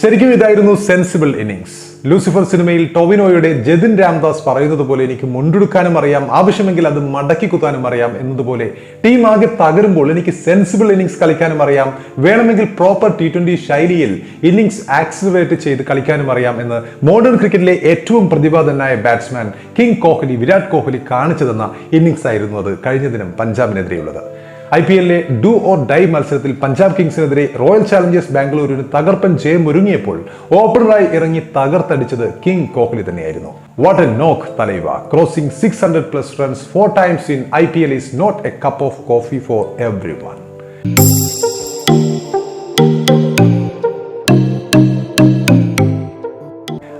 ശരിക്കും ഇതായിരുന്നു sensible innings Lucifer സിനിമയിൽ ടോവിനോയുടെ ജതിൻ രാംദാസ് പറയുന്നത് പോലെ എനിക്ക് മുണ്ടെടുക്കാനും അറിയാം ആവശ്യമെങ്കിൽ അത് മടക്കി കുത്താനും അറിയാം എന്നതുപോലെ ടീം ആകെ തകരുമ്പോൾ എനിക്ക് സെൻസിബിൾ ഇന്നിങ്സ് കളിക്കാനും അറിയാം. വേണമെങ്കിൽ പ്രോപ്പർ ടി ട്വന്റി ശൈലിയിൽ ഇന്നിങ്സ് ആക്സിലറേറ്റ് ചെയ്ത് കളിക്കാനും അറിയാം എന്ന് മോഡേൺ ക്രിക്കറ്റിലെ ഏറ്റവും പ്രതിഭാതനായ ബാറ്റ്സ്മാൻ കിങ് കോഹ്ലി വിരാട് കോഹ്ലി കാണിച്ചു തന്ന ഇന്നിങ്സ് ആയിരുന്നു അത്. കഴിഞ്ഞ ദിനം പഞ്ചാബിനെതിരെയുള്ളത്. ഐ പി എല്ലിലെ ഡു ഓർ ഡൈ മത്സരത്തിൽ പഞ്ചാബ് കിങ്സിനെതിരെ റോയൽ ചാലഞ്ചേഴ്സ് ബാംഗ്ലൂരിന് തകർപ്പൻ ജയം ഒരുങ്ങിയപ്പോൾ ഓപ്പണറായി ഇറങ്ങി തകർത്തടിച്ചത് കിങ് കോഹ്ലി തന്നെയായിരുന്നു. What a knock തലൈവ. Crossing six hundred plus runs four times in I P L is not a cup of coffee for everyone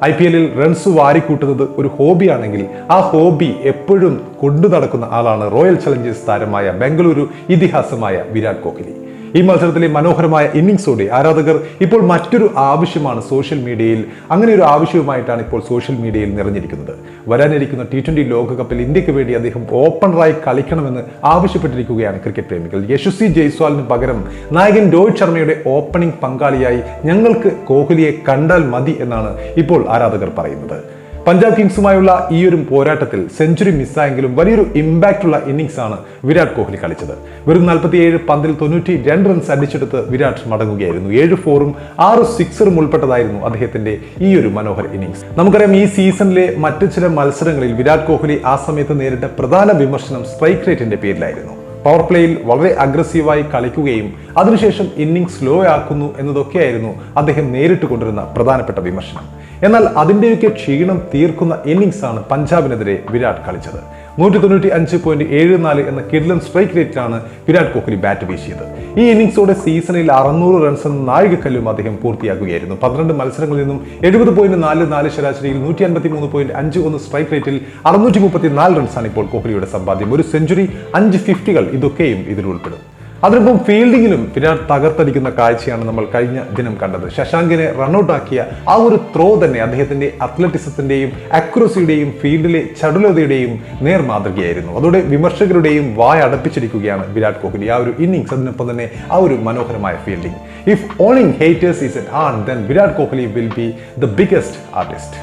I P എല്ലിൽ runs വാരിക്കൂട്ടുന്നത് ഒരു ഹോബിയാണെങ്കിൽ ആ ഹോബി എപ്പോഴും കൊണ്ടു നടക്കുന്ന ആളാണ് റോയൽ ചലഞ്ചേഴ്സ് താരമായ ബംഗളൂരു ഇതിഹാസമായ വിരാട് കോഹ്ലി. ഈ മത്സരത്തിലെ മനോഹരമായ ഇന്നിങ്സോടെ ആരാധകർ ഇപ്പോൾ മറ്റൊരു ആവശ്യമാണ് സോഷ്യൽ മീഡിയയിൽ അങ്ങനെ ഒരു ആവശ്യവുമായിട്ടാണ് ഇപ്പോൾ സോഷ്യൽ മീഡിയയിൽ നിറഞ്ഞിരിക്കുന്നത്. വരാനിരിക്കുന്ന ടി ട്വന്റി ലോകകപ്പിൽ ഇന്ത്യയ്ക്ക് വേണ്ടി അദ്ദേഹം ഓപ്പണറായി കളിക്കണമെന്ന് ആവശ്യപ്പെട്ടിരിക്കുകയാണ് ക്രിക്കറ്റ് പ്രേമികൾ. യശസ്വി ജയ്സ്വാലിന് പകരം നായകൻ രോഹിത് ശർമ്മയുടെ ഓപ്പണിംഗ് പങ്കാളിയായി ഞങ്ങൾക്ക് കോഹ്ലിയെ കണ്ടാൽ മതി എന്നാണ് ഇപ്പോൾ ആരാധകർ പറയുന്നത്. പഞ്ചാബ് കിങ്സുമായുള്ള ഈ ഒരു പോരാട്ടത്തിൽ സെഞ്ചുറി മിസ്സായെങ്കിലും വലിയൊരു ഇമ്പാക്റ്റ് ഉള്ള ഇന്നിംഗ്സ് ആണ് വിരാട് കോഹ്ലി കളിച്ചത്. വെറും നാൽപ്പത്തിയേഴ് പന്തിൽ തൊണ്ണൂറ്റി രണ്ട് റൺസ് അടിച്ചെടുത്ത് വിരാട് മടങ്ങുകയായിരുന്നു. ഏഴ് ഫോറും ആറ് സിക്സറും ഉൾപ്പെട്ടതായിരുന്നു അദ്ദേഹത്തിന്റെ ഈ ഒരു മനോഹര ഇന്നിംഗ്സ് നമുക്കറിയാം ഈ സീസണിലെ മറ്റു ചില മത്സരങ്ങളിൽ വിരാട് കോഹ്ലി ആ സമയത്ത് നേരിട്ട പ്രധാന വിമർശനം സ്ട്രൈക്ക് റേറ്റിന്റെ പേരിലായിരുന്നു. പവർ പ്ലേയിൽ വളരെ അഗ്രസീവായി കളിക്കുകയും അതിനുശേഷം ഇന്നിംഗ് സ്ലോ ആക്കുന്നു എന്നതൊക്കെയായിരുന്നു അദ്ദേഹം നേരിട്ട് കൊണ്ടിരുന്ന പ്രധാനപ്പെട്ട വിമർശനം. എന്നാൽ അതിന്റെയൊക്കെ ക്ഷീണം തീർക്കുന്ന ഇന്നിങ്സാണ് പഞ്ചാബിനെതിരെ വിരാട് കളിച്ചത്. നൂറ്റി തൊണ്ണൂറ്റി അഞ്ച് പോയിന്റ് ഏഴ് നാല് എന്ന കിഡ്ലൻ സ്ട്രൈക്ക് റേറ്റിലാണ് വിരാട് കോഹ്ലി ബാറ്റ് വീശിയത്. ഈ ഇന്നിംഗ്സോടെ സീസണിൽ അറുന്നൂറ് റൺസ് എന്ന നാഴികക്കല്ലും അദ്ദേഹം പൂർത്തിയാക്കുകയായിരുന്നു. പന്ത്രണ്ട് മത്സരങ്ങളിൽ നിന്നും എഴുപത് പോയിന്റ് നാല് നാല് ശരാശരിയിൽ നൂറ്റി അൻപത്തി മൂന്ന് പോയിന്റ് അഞ്ച് ഒന്ന് സ്ട്രൈക്ക് റേറ്റിൽ അറുന്നൂറ്റി മുപ്പത്തി നാല് റൺസാണ് ഇപ്പോൾ കോഹ്ലിയുടെ സമ്പാദ്യം. ഒരു സെഞ്ചുറി അഞ്ച് ഫിഫ്റ്റികൾ ഇതൊക്കെയും ഇതിൽ ഉൾപ്പെടും. അതിനൊപ്പം ഫീൽഡിങ്ങിലും വിരാട് തകർത്തടിക്കുന്ന കാഴ്ചയാണ് നമ്മൾ കഴിഞ്ഞ ദിനം കണ്ടത്. ശശാങ്കിനെ റണ്ണൌട്ടാക്കിയ ആ ഒരു ത്രോ തന്നെ അദ്ദേഹത്തിന്റെ അത്ലറ്റിസത്തിന്റെയും അക്യുറസിയുടെയും ഫീൽഡിലെ ചടുലതയുടെയും നേർമാതൃകയായിരുന്നു. അതോടെ വിമർശകരുടെയും വായ അടപ്പിച്ചിരിക്കുകയാണ് വിരാട് കോഹ്ലി. ആ ഒരു ഇന്നിങ്സ് അതിനൊപ്പം തന്നെ ആ ഒരു മനോഹരമായ fielding if owning haters is on then Virat Kohli will be the biggest artist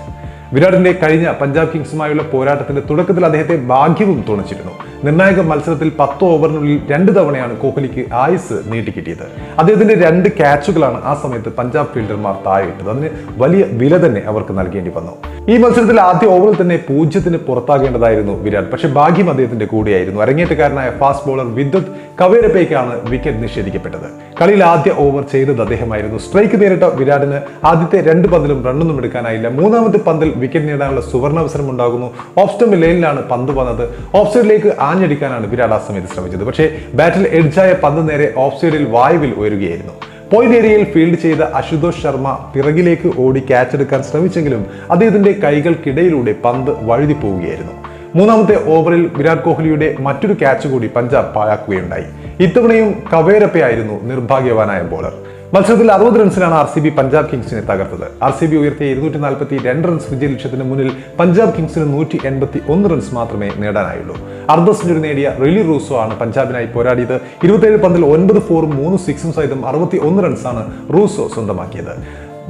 വിരാടിന്റെ കഴിഞ്ഞ പഞ്ചാബ് കിങ്സുമായുള്ള പോരാട്ടത്തിന്റെ തുടക്കത്തിൽ അദ്ദേഹത്തെ ഭാഗ്യവും തുണച്ചിരുന്നു. നിർണായക മത്സരത്തിൽ പത്ത് ഓവറിനുള്ളിൽ രണ്ട് തവണയാണ് കോഹ്ലിക്ക് ആയുസ് നീട്ടിക്കിട്ടിയത് അദ്ദേഹത്തിന്റെ രണ്ട് ക്യാച്ചുകളാണ് ആ സമയത്ത് പഞ്ചാബ് ഫീൽഡർമാർ താഴെയിട്ടത് അതിന് വലിയ വില തന്നെ അവർക്ക് നൽകേണ്ടി വന്നു. ഈ മത്സരത്തിൽ ആദ്യ ഓവറിൽ തന്നെ പൂജ്യത്തിന് പുറത്താകേണ്ടതായിരുന്നു വിരാട്. പക്ഷെ ഭാഗ്യം അദ്ദേഹത്തിന്റെ കൂടിയായിരുന്നു. അരങ്ങേറ്റക്കാരനായ ഫാസ്റ്റ് ബോളർ വിദ്യുത് കവേരപ്പേക്കാണ് വിക്കറ്റ് നിഷേധിക്കപ്പെട്ടത്. കളിയിൽ ആദ്യ ഓവർ ചെയ്തത് അദ്ദേഹമായിരുന്നു. സ്ട്രൈക്ക് നേരിട്ട വിരാടിന് ആദ്യത്തെ രണ്ട് പന്തിലും റണ്ണൊന്നും എടുക്കാനായില്ല. മൂന്നാമത്തെ പന്തിൽ വിക്കറ്റ് നേടാനുള്ള സുവർണാവസരം ഉണ്ടാകുന്നു. ഓഫ് സ്റ്റംപ് ലൈനിലാണ് പന്ത് വന്നത്. ഓഫ് സൈഡിലേക്ക് ആഞ്ഞടിക്കാനാണ് വിരാട് ആ സമയത്ത് ശ്രമിച്ചത്. പക്ഷേ ബാറ്റിൽ എഡ്ജായ പന്ത് നേരെ ഓഫ് സൈഡിൽ വായുവിൽ ഉയരുകയായിരുന്നു. പോയിന്റ് ഏരിയയിൽ ഫീൽഡ് ചെയ്ത അശുതോഷ് ശർമ്മ പിറകിലേക്ക് ഓടി ക്യാച്ച് എടുക്കാൻ ശ്രമിച്ചെങ്കിലും അദ്ദേഹത്തിന്റെ കൈകൾക്കിടയിലൂടെ പന്ത് വഴുതി പോവുകയായിരുന്നു. മൂന്നാമത്തെ ഓവറിൽ വിരാട് കോഹ്ലിയുടെ മറ്റൊരു ക്യാച്ച് കൂടി പഞ്ചാബ് പാഴാക്കുകയുണ്ടായി. ഇത്തവണയും കവേരപ്പയായിരുന്നു നിർഭാഗ്യവാനായ ബോളർ മത്സരത്തിൽ അറുപത് റൺസിനാണ് ആർ സി ബി പഞ്ചാബ് കിങ്സിനെ തകർത്തത്. ആർ സി ബി ഉയർത്തിയ ഇരുന്നൂറ്റി നാൽപ്പത്തി രണ്ട് റൺസ് വിജയ ലക്ഷ്യത്തിന് മുന്നിൽ പഞ്ചാബ് കിങ്സിന് നൂറ്റി എൺപത്തി ഒന്ന് റൺസ് മാത്രമേ നേടാനായുള്ളൂ. അർദ്ധ സെഞ്ചുറി നേടിയ റിലി റൂസോ ആണ് പഞ്ചാബിനായി പോരാടിയത്. ഇരുപത്തേഴ് പന്തിൽ ഒൻപത് ഫോറും മൂന്ന് സിക്സും സഹിതം അറുപത്തി ഒന്ന് റൺസാണ് റൂസോ സ്വന്തമാക്കിയത്.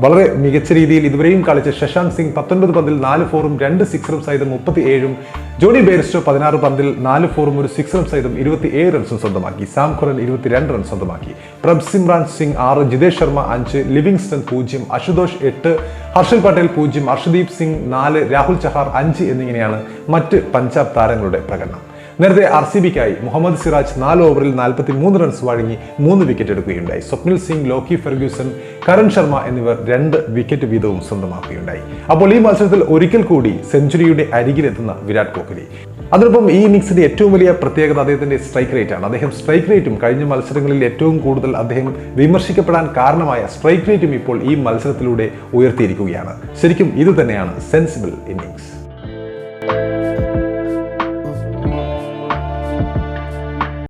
വളരെ മികച്ച രീതിയിൽ ഇതുവരെയും കളിച്ച ശശാന്ത് സിംഗ് പത്തൊൻപത് പന്തിൽ നാല് ഫോറും രണ്ട് സിക്സറും സഹിതം മുപ്പത്തി ഏഴും ജോണി ബേരിസ്റ്റോ പതിനാറ് പന്തിൽ നാല് ഫോറും ഒരു സിക്സറും സഹിതം ഇരുപത്തി ഏഴ് റൺസും സ്വന്തമാക്കി. സാം ഖുറൻ ഇരുപത്തിരണ്ട് റൺ സ്വന്തമാക്കി. പ്രഭ് സിമ്രാൻ സിംഗ് ആറ് ജിതേഷ് ശർമ്മ അഞ്ച് ലിവിങ്സ്റ്റൺ പൂജ്യം അശുതോഷ് എട്ട് ഹർഷൽ പട്ടേൽ പൂജ്യം അർഷദീപ് സിംഗ് നാല് രാഹുൽ ചഹാർ അഞ്ച് എന്നിങ്ങനെയാണ് മറ്റ് പഞ്ചാബ് താരങ്ങളുടെ പ്രകടനം. നേരത്തെ ആർ സി ബിക്കായി മുഹമ്മദ് സിറാജ് നാല് ഓവറിൽ നാൽപ്പത്തി മൂന്ന് റൺസ് വഴങ്ങി മൂന്ന് വിക്കറ്റ് എടുക്കുകയുണ്ടായി. സ്വപ്നിൽ സിംഗ് ലോക്കി ഫെർഗ്യൂസൺ കരൺ ശർമ്മ എന്നിവർ രണ്ട് വിക്കറ്റ് വീതവും സ്വന്തമാക്കുകയുണ്ടായി. അപ്പോൾ ഈ മത്സരത്തിൽ ഒരിക്കൽ കൂടി സെഞ്ചുറിയുടെ അരികിലെത്തുന്ന വിരാട് കോഹ്ലി. അതിനൊപ്പം ഈ ഇന്നിംഗ്സിന്റെ ഏറ്റവും വലിയ പ്രത്യേകത അദ്ദേഹത്തിന്റെ സ്ട്രൈക്ക് റേറ്റ് ആണ്. അദ്ദേഹം സ്ട്രൈക്ക് റേറ്റും കഴിഞ്ഞ മത്സരങ്ങളിൽ ഏറ്റവും കൂടുതൽ അദ്ദേഹം വിമർശിക്കപ്പെടാൻ കാരണമായ സ്ട്രൈക്ക് റേറ്റും ഇപ്പോൾ ഈ മത്സരത്തിലൂടെ ഉയർത്തിയിരിക്കുകയാണ്. ശരിക്കും ഇത് തന്നെയാണ് സെൻസിബിൾ ഇന്നിംഗ്സ്